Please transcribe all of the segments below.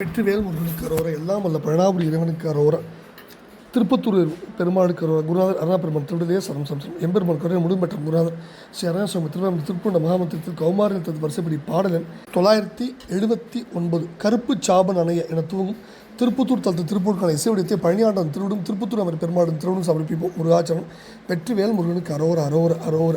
வெற்றிவேல் முருகனுக்கு அரோரா எல்லாம் வல்ல பழனாபுரி இறைவனுக்கு அரோரா. திருப்பத்தூர் பெருமாளுக்கு அரோரா குருநாதர் அருணா பெருமாள் சரம் சம்சம் எம்பெருமான் கருணை முழும்பெற்ற குருநாதர் ஸ்ரீ அருணாசுவாமி திருவாமி திருப்பூண்ட மகாமந்திரத்தில் கௌமாரத்தில் வரிசைப்படி பாடலன் தொள்ளாயிரத்தி எழுபத்தி ஒன்பது கருப்பு சாபன் அணைய என துவங்கும் திருப்பத்தூர் தலத்து திருப்பூருக்கான இசைவடியத்தை பழனியாண்டம் திருவிடும் திருப்புத்தூர் அவர் பெருமாளும் திருவிடும் சமர்ப்பிப்போம். முருகாச்சரம் வெற்றிவேல் முருகனுக்கு அரோர அரோர அரோர.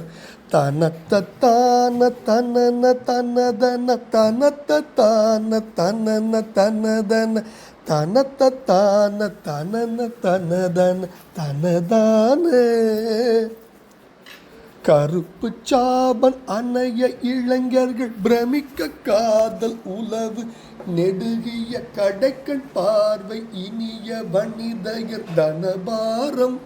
தனத்த தான தனன தனதன தனத்த தான தனன தனதன தனத்த தான தனன தனதன தனதானே கருப்பு சாபன் அணைய இளைஞர்கள் பிரமிக்க காதல் உளவு நெடுகிய கடைக்கண் பார்வை இனிய வனிதையர் தனபாரம்.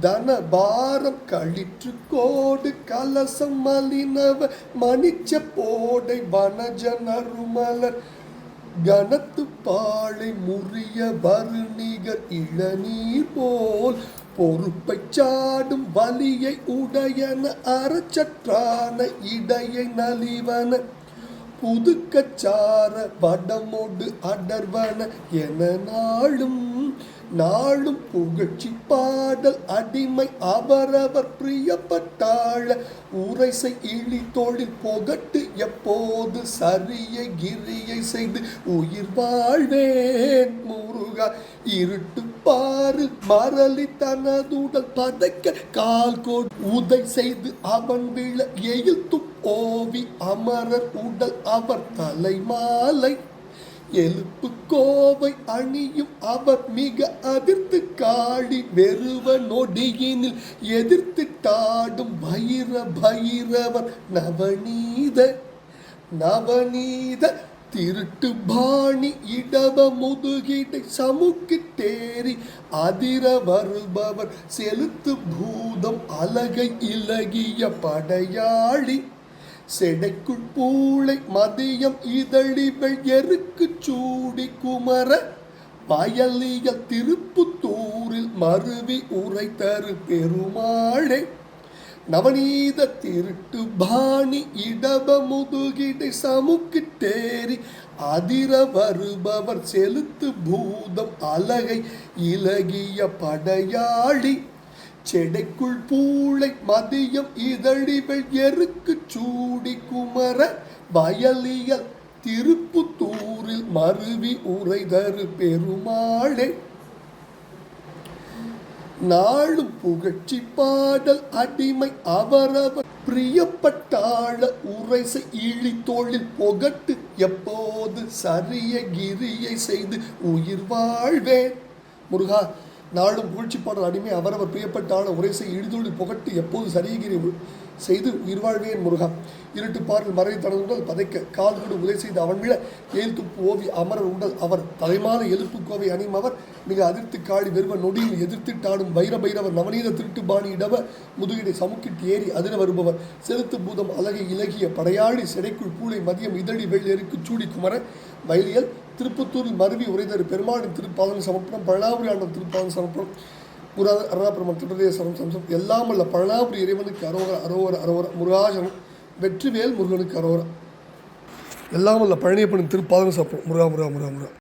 தனபாரம் கழிற்று கோடு கலசம் மலினவ மணிச்ச போடை வனஜ நறுமலர் கனத்து பாழை முறிய வருணிகர் இளநீர் போல் பொறுப்பை சாடும் வலியை உடையன அறச்சற்றான இடையை நலிவன. புதுக்கச்சார வடமோடு அடர்வன என நாளும் நாளும் புகழ்ச்சி பாடல் அடிமை அவரவர் பிரியப்பட்டாழ. உரைசை இழி தொழில் புகட்டு எப்போது சரிய கிரியை செய்து உயிர் வாழ்வேன். முருகா இருட்டு பாரு மரளி தனதுடல் பதைக்க. கால் கோட் உதை செய்து அவன் விழ எயில் ஓவி அமரர் உடல் அவர் தலைமாலை எழுப்பு கோவை அணியும் அவர் மிக அதிர்த்து காடி வெறுவ நொடியினில் எதிர்த்து எதிர்த்திட்டாடும் பைர பைரவர் நவநீத நவநீத திருட்டு பாணி இடவ முதுகிடை சமுக்கு தேறி அதிர வருபவர் செலுத்து பூதம் அழகை இலகிய படையாளி. செடைக்குள் பூளை மதியம் இதழிகள் எருக்கு சூடி குமர வயலியல் திருப்புத்தூரில் மருவி உரை தரு பெருமாளே. நவநீத திருட்டு பாணி இடப முதுகிடை சமுக்கு தேறி அதிர வருபவர் செலுத்து பூதம் அலகை இலகிய படையாளி. செடைக்குள் பூளை மதியம் இதழிவள் எருக்கு சூடி குமர வயலியல் திருப்புத்தூரில் மருவி உரைதரு பெருமாளே. நாளும் புகழ்ச்சி பாடல் அடிமை அவரவர் பிரியப்பட்டாள உரைசை இழி தொழில் புகட்டு எப்போது சரிய கிரியை செய்து உயிர் வாழ்வேன். முருகா நாளும் புகழ்ச்சி பாடல் அடிமை அவரவர் பிரியப்பட்டான உரைசை இழிதொழில் புகட்டு எப்போது சரியகிரி செய்து உயிர்வாழ்வேன் முருகா. இருட்டு பாடல் மறை தனது பதைக்க கால் உதை உதவி செய்து அவன் விட ஏல் துப்பு ஓவி அமரர் உடல் அவர் தலைமான எழுப்பு கோவை அணியும் அவர் மிக அதிர்த்து காடி வெறுவ நொடியில் எதிர்த்திட்டாடும் வைர பைரவர் நவநீத திருட்டு பாணி இடவ முதுகிடை சமுக்கிட்டு ஏறி அதிர வருபவர். செலுத்து பூதம் அழகை இலகிய படையாடி சிறைக்குள் பூளை மதியம் இதழி வெள்ளெருக்கு சூடி குமர. வயலியல் திருப்பத்தூரில் மருவி உரைதரு பெருமாளின் திருப்பாதன் சமர்ப்பணம் பழனாபுரி ஆண்டம் திருப்பாதன் சமர்ப்பணம் குருநாத அருணாபுரம் திருடதே சரம் சம்சம் எல்லாம் உள்ள பழனாபுரி இறைவனுக்கு அரோகர அரோகர அரோகர முருகாசனம் வெற்றிவேல் முருகனுக்கு அரோகர. எல்லாம் உள்ள பழனியப்பனின் திருப்பாதன சமர்ப்பணம். முருகா முருகா முருகா முருகா.